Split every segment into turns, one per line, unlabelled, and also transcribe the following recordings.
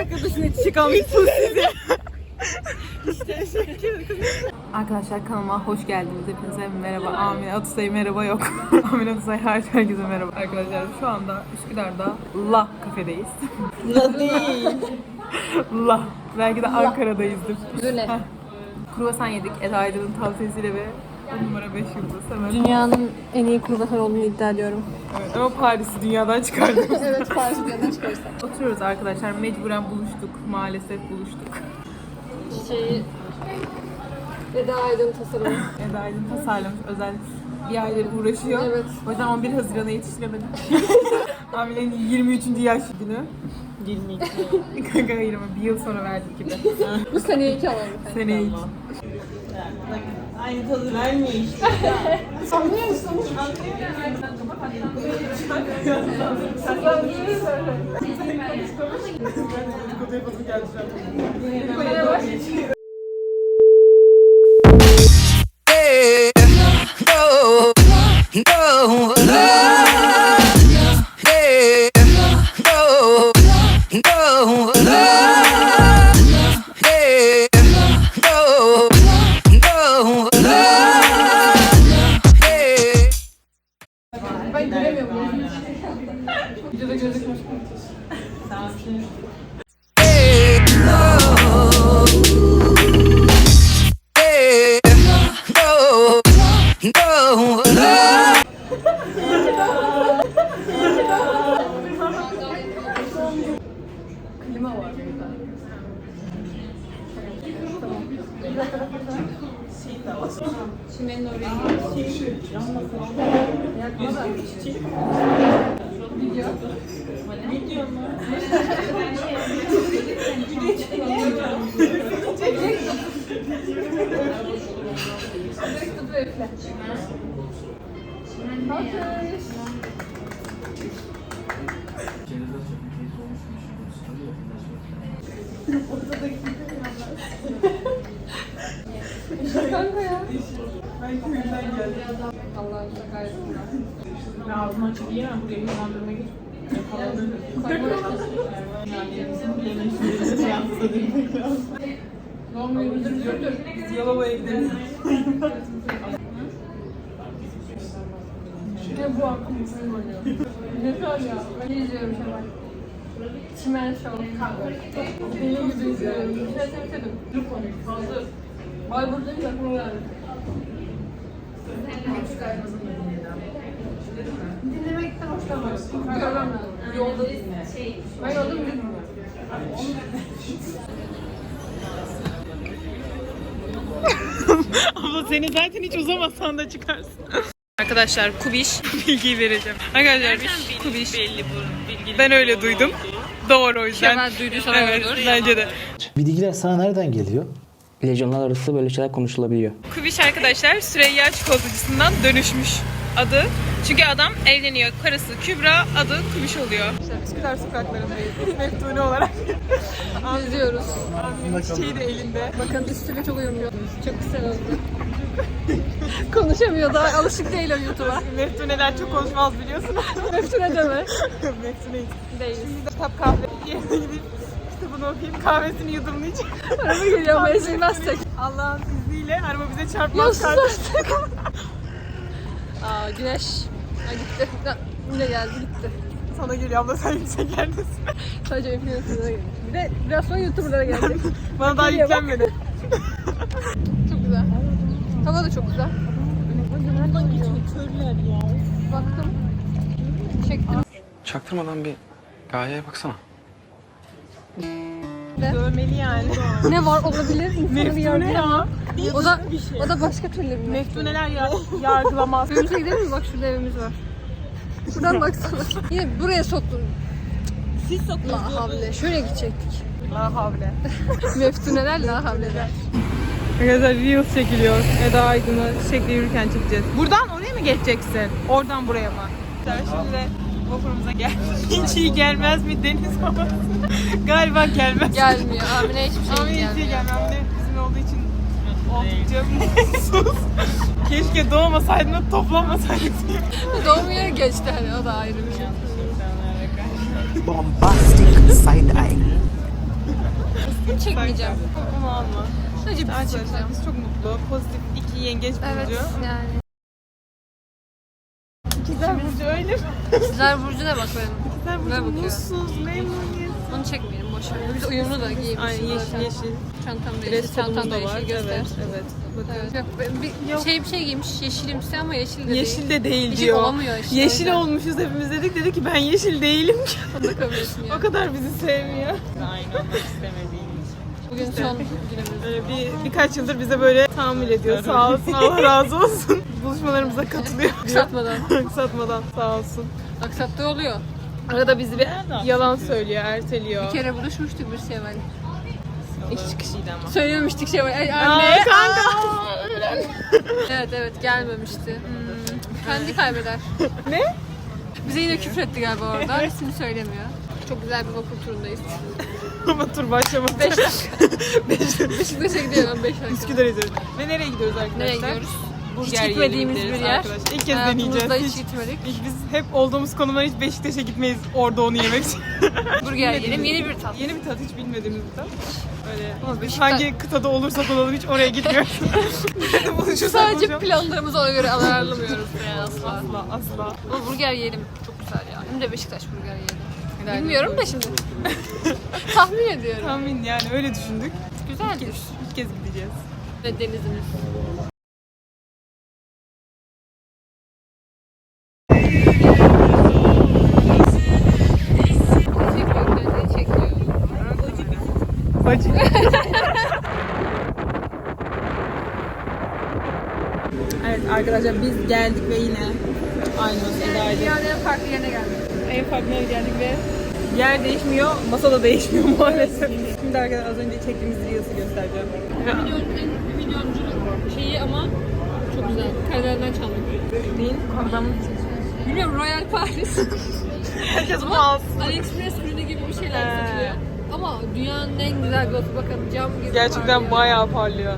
arkadaşın yetişik almışsın size.
Arkadaşlar kanalıma hoş geldiniz. Hepinize merhaba. Amine Atusay merhaba yok. Amine Atusay hariç herkese merhaba. Arkadaşlar şu anda Üsküdar'da La kafedeyiz.
La değil.
La. Belki de Ankara'dayızdır. Heh. Kruvasan yedik Eda Aydın'ın tavsiyesiyle ve on numara 5 yıldız. Hemen.
Dünyanın en iyi kurbasan olduğunu iddia ediyorum.
Evet, ama Paris'i dünyadan çıkardık.
evet Paris'ten çıkarsak.
Oturuyoruz arkadaşlar. Mecburen buluştuk. Maalesef buluştuk.
Çiçeği Eda Aydın tasarımı.
Eda Aydın tasarlamış özel bir aydır uğraşıyor.
Evet.
O yüzden 11 Haziran'a yetiştiremedim. Hamilenin 23. yaş günü. 22. Kanka hayır ama bir yıl sonra verdik gibi.
Bu seneye iki alalım.
Seneye için.
Like I'm
kullanmış. Sanıyorsunuz.
Anlıyorsunuz. No, no, no.
Çimenin oraya gidiyoruz. Yakma da. Video. Direkt. Kanka ya.
Ben köyden geldim.
Allah'ın şaka yapsınlar.
Ben ağzımı açıp yiyemem. Buraya hızlandırma gir. Yakalanırım. Yani bizim yemeği süreci yansıdı.
Doğum günümüzdür sürdür.
Biz Yalova'ya gideriz.
Ne bu akım bizim oynuyor. Güzel ya. Ben izliyorum Şevval. Çimen Show. Benim gibi izliyorum. Bir şey sevmedim. Hazır. Bayburt'tayım aklıma geldi. Dinlemekten hoşlanmıyorum. Görmem lazım. Yolda Ben yolda
Abla seni zaten hiç uzamasan da çıkarsın. Arkadaşlar Kubiş bilgiyi vereceğim. Arkadaşlar Kubiş belli bu bilgi. Ben öyle duydum. Doğru o yüzden.
Şevval duyduysa
Evet bence de.
Bilgiler sana nereden geliyor?
Lejyonlar arası böyle şeyler konuşulabiliyor.
Kubiş arkadaşlar Süreyya çikolatacısından dönüşmüş adı. Çünkü adam evleniyor. Karısı Kübra adı Kubiş oluyor. Üsküdar sokaklarındayız. Meftuni olarak.
İzliyoruz.
Abimin çiçeği de elinde.
Bakın üstüne çok uyumuyor. Çok güzel oldu. Konuşamıyor daha alışık değil o YouTube'a.
Meftuneler çok konuşmaz biliyorsunuz.
Meftune deme.
Meftuneyiz.
Değil.
Kitap kahve yerine gidip kitabını okuyup kahvesini yudumlayacak.
Araba geliyor ama ezilmezsek.
Allah'ın izniyle araba bize
Ya
çarpmaz
artık. Aa güneş. Ha gitti. Yine geldi gitti.
Sana geliyor abla sen yüksek yerdesin.
Sadece influencer'lara geldi. Bir de biraz sonra YouTuber'lara gelecek.
Bana daha
Geliyor bak.
yüklenmedi.
çok güzel. Hava da çok güzel. Baktım. Çektim.
Çaktırmadan bir gayeye baksana.
Dövmeli yani.
Ne var olabilir? İnsanı
Meftune
yargılama.
ya.
O da, o da başka türlü bir meftune.
Meftuneler ya yargılamaz.
Evimize gidelim mi? Bak şurada evimiz var. Buradan baksana. Yine buraya soktun.
Siz
La havle. Şöyle gidecektik.
La havle.
Meftuneler la havleler.
Arkadaşlar Reels çekiliyor. Eda Aydın'ı çiçekle yürürken çekeceğiz. Buradan oraya mı geçeceksin? Oradan buraya mı? Şimdi vapurumuza gel. Hiç iyi gelmez mi deniz havası? Galiba gelmez.
Gelmiyor. Amine hiçbir şey
Ama hiç iyi
gelmiyor.
gelmiyor. Amine bizim olduğu için oldukça mutsuz. Keşke doğmasaydım da toplanmasaydık.
Doğum yeri geçti hani o da ayrı bir şey.
bombastic side eye.
Çekmeyeceğim.
Onu alma.
Sadece
biz çok mutlu. Pozitif iki yengeç
Evet
burcu.
yani.
İkizler burcu öyle mi?
Sizler Burcu'na bak benim.
İkizler
Ne
burcu
bakıyor?
mutsuz, memnuniyet.
Onu çekmeyelim boş ver. Biz uyumlu da giymişiz
Ay yeşil
zaten.
yeşil.
Çantam da yeşil,
Dress
çantam
kodumuz
da
da var.
yeşil göster.
Evet, evet. Bakın.
Evet. Yok, ben- bir
Yok.
şey bir şey giymiş yeşilimsi ama yeşil de
Yeşil
değil.
de değil
Yeşil
diyor.
olamıyor işte,
Yeşil
yüzden.
olmuşuz hepimiz dedik. Dedi ki ben yeşil değilim ki.
Onu da kabul etmiyor.
o kadar bizi sevmiyor. Aynı olmak istemediğim
Bugün son günümüz.
Böyle bir, birkaç yıldır bize böyle tahammül ediyor. Sağ olsun Allah razı olsun. Buluşmalarımıza katılıyor.
Aksatmadan.
Aksatmadan sağ olsun.
Aksattığı oluyor.
Arada bizi bir yalan söylüyor, erteliyor.
Bir kere buluşmuştuk bir Şevval.
İş çıkışıydı ama.
Söylememiştik Şevval. Ay,
Aa,
anne.
kanka.
Evet evet gelmemişti. Kendi kaybeder.
ne?
Bize yine küfür etti galiba orada. İsmini söylemiyor. Çok güzel bir vapur turundayız.
Ama tur başlamadı.
5 dakika. Beşiktaş'a gidiyorum 5 dakika.
Üsküdar'a gidiyoruz. Ve nereye gidiyoruz arkadaşlar?
Nereye gidiyoruz?
Burger
Hiç gitmediğimiz bir yer.
Arkadaşlar. İlk kez
Hayatımızda
deneyeceğiz.
hiç gitmedik.
Hiç- biz hep olduğumuz konumdan hiç Beşiktaş'a gitmeyiz orada onu yemek için.
Burger yiyelim. Yeni bir tat.
Yeni bir tat hiç bilmediğimiz bir tat. Öyle
Ama
biz
Beşiktaş-
hangi kıtada olursak olalım hiç oraya gitmiyoruz. Nerede buluşursak
Sadece
buluşalım.
planlarımızı ona göre ayarlamıyoruz yani asla.
Asla asla.
Ama burger yiyelim. Çok güzel ya. Hem de Beşiktaş burger yiyelim. Bilmiyorum da şimdi. Tahmin ediyorum.
Tahmin yani öyle düşündük.
Güzeldir.
İlk kez gideceğiz.
Ve denizimiz.
Bacı. evet arkadaşlar biz geldik ve yine aynı masadaydık.
Dünyanın farklı yerine geldik.
En farklı yere geldik ve yer değişmiyor, masa da değişmiyor maalesef. Şimdi arkadaşlar az önce çektiğimiz Reels'i göstereceğim.
En milyonculuk şeyi ama çok güzel. Karelerden çaldık.
Neyin? Kavramın
Biliyorum Royal Paris.
Herkes bunu alsın.
AliExpress ürünü gibi bir şeyler satılıyor. Ama dünyanın en güzel gloss'u bakın cam gibi
Gerçekten
parlıyor.
bayağı parlıyor.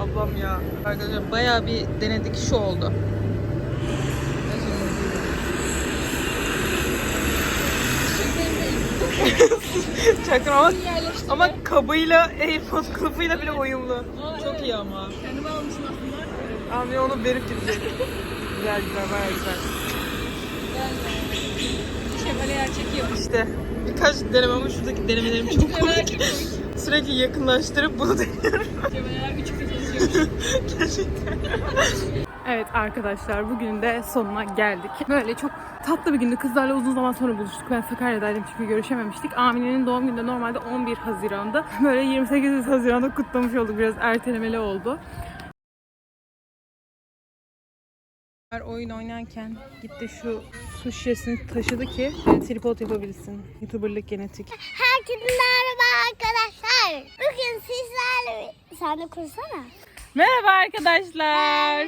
Ablam ya. Arkadaşlar bayağı bir denedik şu oldu. Çaktım ama, ama kabıyla Airpod kılıfıyla bile uyumlu. Çok iyi ama.
Kendime almışım aslında.
Abi onu verip gidecek. güzel güzel bayağı güzel.
Şevval'e yer çekiyor.
İşte birkaç deneme ama şuradaki denemelerim çok komik. Sürekli yakınlaştırıp bunu deniyorum.
Şevval'e yer küçük çalışıyor.
Gerçekten. Evet arkadaşlar bugün de sonuna geldik. Böyle çok tatlı bir gündü. Kızlarla uzun zaman sonra buluştuk. Ben Sakarya'daydım çünkü görüşememiştik. Amine'nin doğum günü de normalde 11 Haziran'da. Böyle 28 Haziran'da kutlamış olduk. Biraz ertelemeli oldu. Oyun oynarken gitti şu su şişesini taşıdı ki tripod yapabilsin. Youtuberlık genetik.
Herkese merhaba arkadaşlar. Bugün sizlerle... Sen de kursana.
Merhaba arkadaşlar.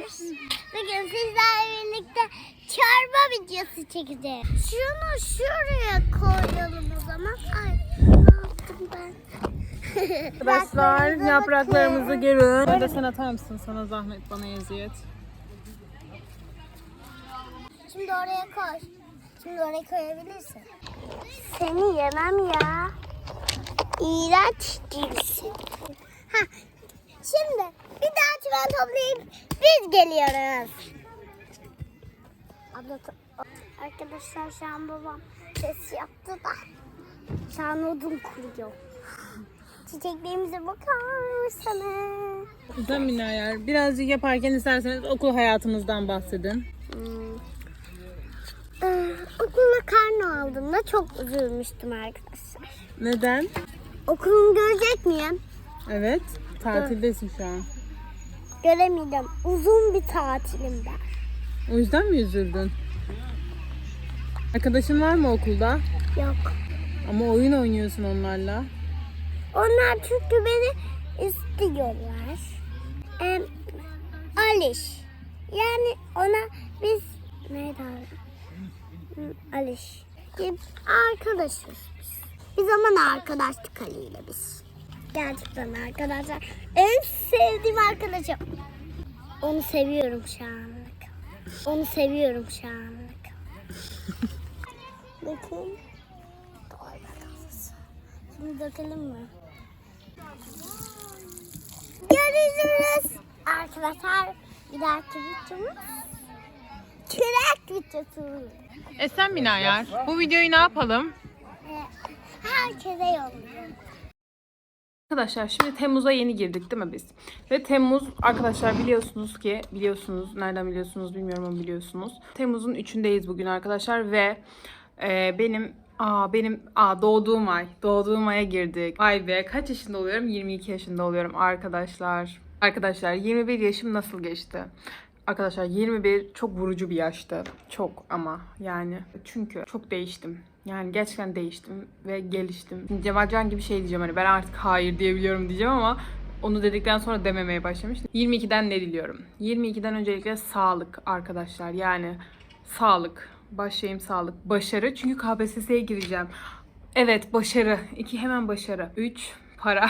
Bugün sizlerle birlikte çorba videosu çekeceğiz. Şunu şuraya koyalım o zaman. Ay ne yaptım ben?
Arkadaşlar yapraklarımızı görün. Da sen atar mısın? Sana zahmet bana eziyet.
Şimdi oraya koy. Şimdi oraya koyabilirsin. Seni yemem ya. İğrenç değilsin. Ha, şimdi bir daha çimen toplayıp biz geliyoruz. Abla, arkadaşlar şu an babam ses yaptı da şu an odun kuruyor. Çiçeklerimize bakar mısınız?
Güzel Minayar. Birazcık yaparken isterseniz okul hayatınızdan bahsedin.
Ee, okulda karne aldığımda çok üzülmüştüm arkadaşlar.
Neden?
Okulumu görecek miyim?
Evet. Tatildesin şu an.
Göremeyeceğim. Uzun bir tatilim var.
O yüzden mi üzüldün? Arkadaşın var mı okulda?
Yok.
Ama oyun oynuyorsun onlarla.
Onlar çünkü beni istiyorlar. Ee, Aliş. Yani ona biz neydi abi? Aliş. Arkadaşız biz. Bir zaman arkadaştık Ali ile biz. Gerçekten arkadaşlar. En sevdiğim arkadaşım. Onu seviyorum şu anlık. Onu seviyorum şu anlık. Bakın. Şimdi dökelim mi? Görüşürüz. Arkadaşlar bir dahaki videomuz kürek videosu.
Esen Binayar. Bu videoyu ne yapalım?
Ee, Herkese yolluyorum.
Arkadaşlar şimdi Temmuz'a yeni girdik değil mi biz? Ve Temmuz arkadaşlar biliyorsunuz ki biliyorsunuz nereden biliyorsunuz bilmiyorum ama biliyorsunuz. Temmuz'un 3'ündeyiz bugün arkadaşlar ve e, benim Aa benim aa doğduğum ay. Doğduğum aya girdik. Vay be kaç yaşında oluyorum? 22 yaşında oluyorum arkadaşlar. Arkadaşlar 21 yaşım nasıl geçti? Arkadaşlar 21 çok vurucu bir yaştı. Çok ama yani. Çünkü çok değiştim. Yani gerçekten değiştim ve geliştim. Şimdi gibi şey diyeceğim hani ben artık hayır diyebiliyorum diyeceğim ama onu dedikten sonra dememeye başlamıştım. 22'den ne diliyorum? 22'den öncelikle sağlık arkadaşlar. Yani sağlık. Başlayayım sağlık. Başarı. Çünkü KPSS'ye gireceğim. Evet başarı. 2 hemen başarı. 3 para.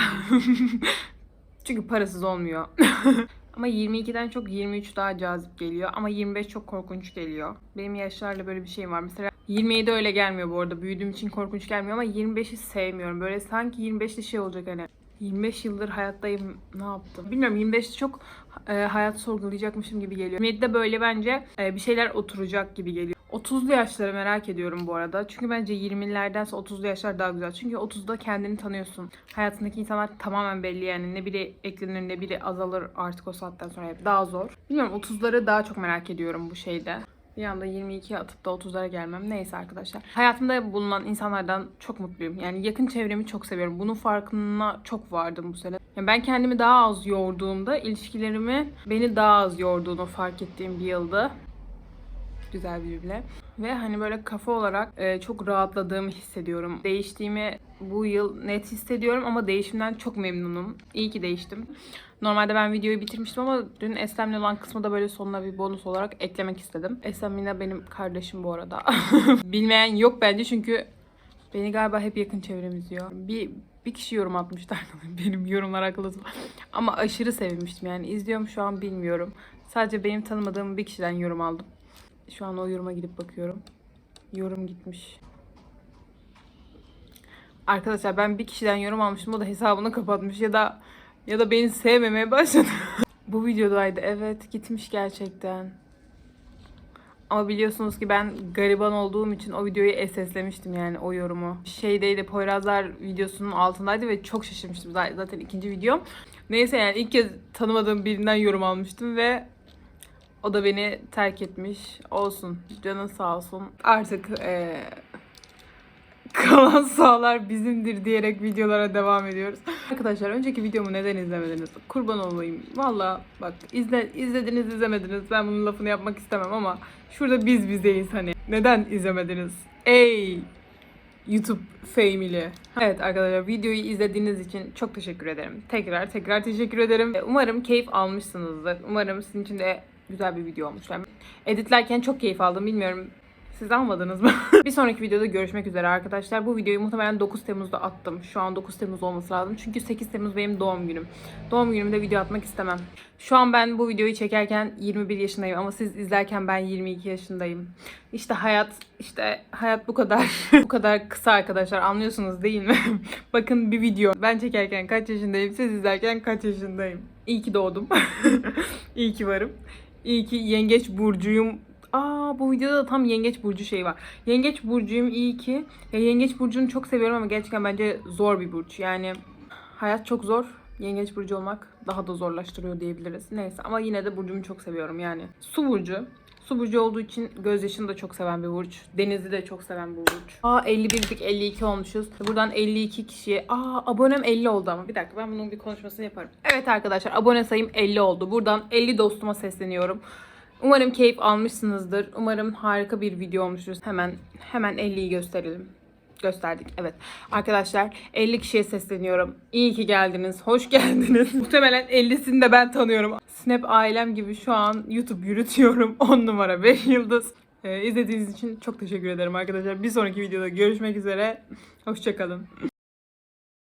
Çünkü parasız olmuyor. Ama 22'den çok 23 daha cazip geliyor. Ama 25 çok korkunç geliyor. Benim yaşlarla böyle bir şey var. Mesela 27 öyle gelmiyor bu arada. Büyüdüğüm için korkunç gelmiyor ama 25'i sevmiyorum. Böyle sanki 25'te şey olacak hani. 25 yıldır hayattayım ne yaptım? Bilmiyorum 25'te çok e, hayat sorgulayacakmışım gibi geliyor. 27'de böyle bence e, bir şeyler oturacak gibi geliyor. 30'lu yaşları merak ediyorum bu arada. Çünkü bence 20'lerdense 30'lu yaşlar daha güzel. Çünkü 30'da kendini tanıyorsun. Hayatındaki insanlar tamamen belli yani. Ne biri eklenir ne biri azalır artık o saatten sonra hep daha zor. Bilmiyorum 30'ları daha çok merak ediyorum bu şeyde. Bir anda 22'ye atıp da 30'lara gelmem. Neyse arkadaşlar. Hayatımda bulunan insanlardan çok mutluyum. Yani yakın çevremi çok seviyorum. Bunun farkına çok vardım bu sene. Yani ben kendimi daha az yorduğumda ilişkilerimi beni daha az yorduğunu fark ettiğim bir yıldı güzel bir cümle. Ve hani böyle kafa olarak e, çok rahatladığımı hissediyorum. Değiştiğimi bu yıl net hissediyorum ama değişimden çok memnunum. İyi ki değiştim. Normalde ben videoyu bitirmiştim ama dün Eslem'le olan kısmı da böyle sonuna bir bonus olarak eklemek istedim. Eslem yine benim kardeşim bu arada. Bilmeyen yok bence çünkü beni galiba hep yakın çevrem izliyor. Bir, bir kişi yorum atmışlar benim yorumlar akıllı. Ama aşırı sevinmiştim yani. izliyorum şu an bilmiyorum. Sadece benim tanımadığım bir kişiden yorum aldım. Şu an o yoruma gidip bakıyorum. Yorum gitmiş. Arkadaşlar ben bir kişiden yorum almıştım. O da hesabını kapatmış ya da ya da beni sevmemeye başladı. Bu videodaydı. Evet gitmiş gerçekten. Ama biliyorsunuz ki ben gariban olduğum için o videoyu SS'lemiştim yani o yorumu. Şeydeydi Poyrazlar videosunun altındaydı ve çok şaşırmıştım zaten ikinci videom. Neyse yani ilk kez tanımadığım birinden yorum almıştım ve o da beni terk etmiş. Olsun. Canın sağ olsun. Artık eee, kalan sağlar bizimdir diyerek videolara devam ediyoruz. Arkadaşlar önceki videomu neden izlemediniz? Kurban olayım. Valla bak izle, izlediniz izlemediniz. Ben bunun lafını yapmak istemem ama şurada biz bizeyiz hani. Neden izlemediniz? Ey YouTube family. Evet arkadaşlar videoyu izlediğiniz için çok teşekkür ederim. Tekrar tekrar teşekkür ederim. Umarım keyif almışsınızdır. Umarım sizin için de güzel bir video olmuş. Yani editlerken çok keyif aldım. Bilmiyorum siz almadınız mı? bir sonraki videoda görüşmek üzere arkadaşlar. Bu videoyu muhtemelen 9 Temmuz'da attım. Şu an 9 Temmuz olması lazım. Çünkü 8 Temmuz benim doğum günüm. Doğum günümde video atmak istemem. Şu an ben bu videoyu çekerken 21 yaşındayım ama siz izlerken ben 22 yaşındayım. İşte hayat, işte hayat bu kadar. bu kadar kısa arkadaşlar anlıyorsunuz değil mi? Bakın bir video. Ben çekerken kaç yaşındayım, siz izlerken kaç yaşındayım. İyi ki doğdum. İyi ki varım. İyi ki yengeç burcuyum. Aa bu videoda da tam yengeç burcu şey var. Yengeç burcuyum iyi ki. Ya yengeç burcunu çok seviyorum ama gerçekten bence zor bir burç. Yani hayat çok zor. Yengeç burcu olmak daha da zorlaştırıyor diyebiliriz. Neyse ama yine de burcumu çok seviyorum yani. Su burcu. Su burcu olduğu için gözyaşını da çok seven bir burç. Denizi de çok seven bir burç. Aa 51'lik 52 olmuşuz. Buradan 52 kişiye. Aa abonem 50 oldu ama. Bir dakika ben bunun bir konuşmasını yaparım. Evet arkadaşlar abone sayım 50 oldu. Buradan 50 dostuma sesleniyorum. Umarım keyif almışsınızdır. Umarım harika bir video olmuştur. Hemen hemen 50'yi gösterelim. Gösterdik evet. Arkadaşlar 50 kişiye sesleniyorum. İyi ki geldiniz. Hoş geldiniz. Muhtemelen 50'sini de ben tanıyorum. Snap ailem gibi şu an YouTube yürütüyorum. 10 numara 5 yıldız. Ee, izlediğiniz için çok teşekkür ederim arkadaşlar. Bir sonraki videoda görüşmek üzere. Hoşçakalın.